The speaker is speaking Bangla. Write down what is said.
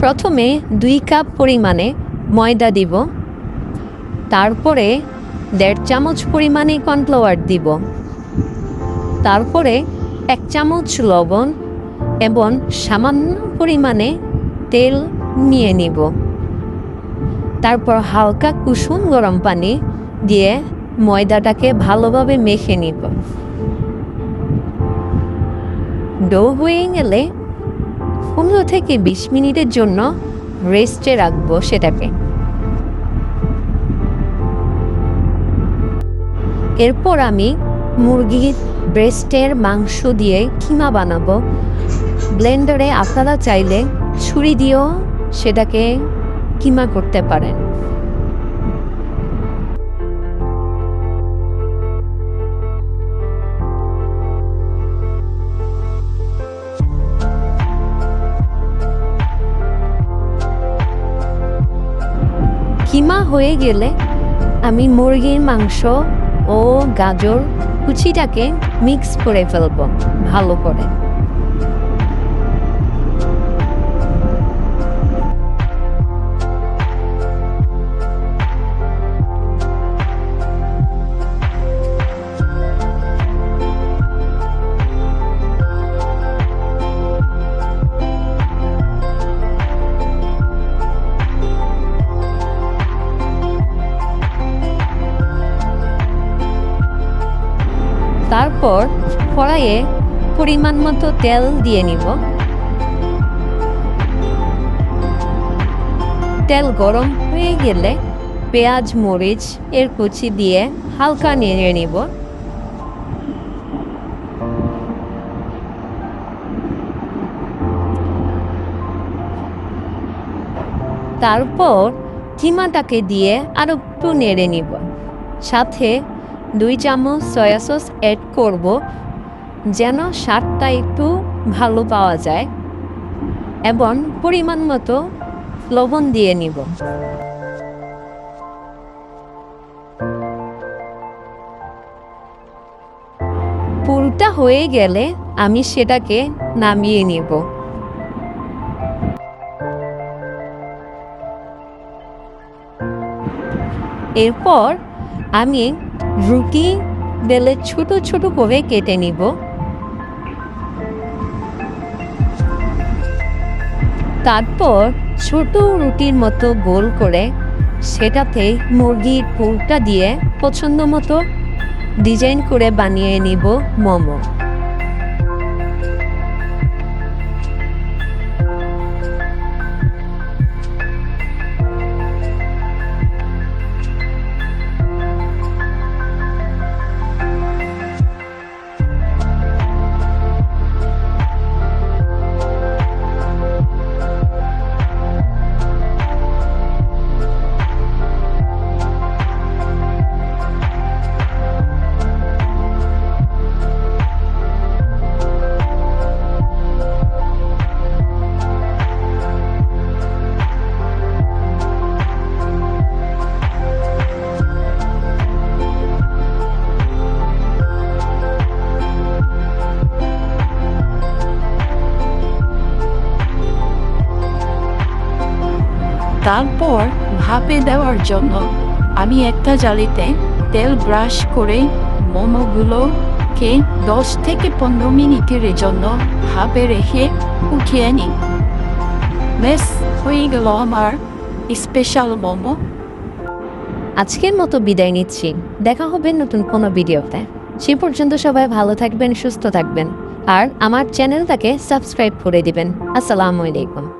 প্রথমে দুই কাপ পরিমাণে ময়দা দিব। তারপরে দেড় চামচ পরিমাণে কর্নফ্লাওয়ার দিব। তারপরে এক চামচ লবণ এবং সামান্য পরিমাণে তেল নিয়ে নিব। তারপর হালকা কুসুম গরম পানি দিয়ে ময়দাটাকে ভালোভাবে মেখে নিব। ডো হয়ে গেলে পনেরো থেকে বিশ মিনিটের জন্য রেস্টে রাখব সেটাকে। এরপর আমি মুরগির ব্রেস্টের মাংস দিয়ে কিমা বানাবো। ব্লেন্ডারে আপনারা চাইলে ছুরি দিয়েও সেটাকে কিমা করতে পারেন। কিমা হয়ে গেলে আমি মুরগির মাংস ও গাজর কুচিটাকে মিক্স করে ফেলব ভালো করে। তারপর কড়াইয়ে পরিমাণ মতো তেল দিয়ে নিব। তেল গরম হয়ে গেলে পেঁয়াজ, মরিচ, এর কুচি দিয়ে হালকা নেড়ে নিব। তারপর কিমাটাকে দিয়ে আরও একটু নেড়ে নিব। সাথে দুই চামচ সয়া সস অ্যাড করব, যেন স্বাদটা একটু ভালো পাওয়া যায়, এবং পরিমাণ মতো লবণ দিয়ে নিব। পুরটা হয়ে গেলে আমি সেটাকে নামিয়ে নিব। এরপর আমি রুটি বেলে ছোট ছোট করে কেটে নিব। তারপর ছোট রুটির মতো গোল করে সেটাতে মুরগির পুরটা দিয়ে পছন্দ মতো ডিজাইন করে বানিয়ে নিব মোমো। তারপর ভাপে দেওয়ার জন্য আমি একটা জালিতে তেল ব্রাশ করে মোমোগুলোকে দশ থেকে পনেরো মিনিটের জন্য ভাপে রেখে উঠিয়ে নিই বেশ, হয়ে গেল আমার স্পেশাল মোমো। আজকের মতো বিদায় নিচ্ছি। দেখা হবে নতুন কোনো ভিডিওতে। সে পর্যন্ত সবাই ভালো থাকবেন, সুস্থ থাকবেন। আর আমার চ্যানেলটাকে সাবস্ক্রাইব করে দিবেন। আসসালামু আলাইকুম।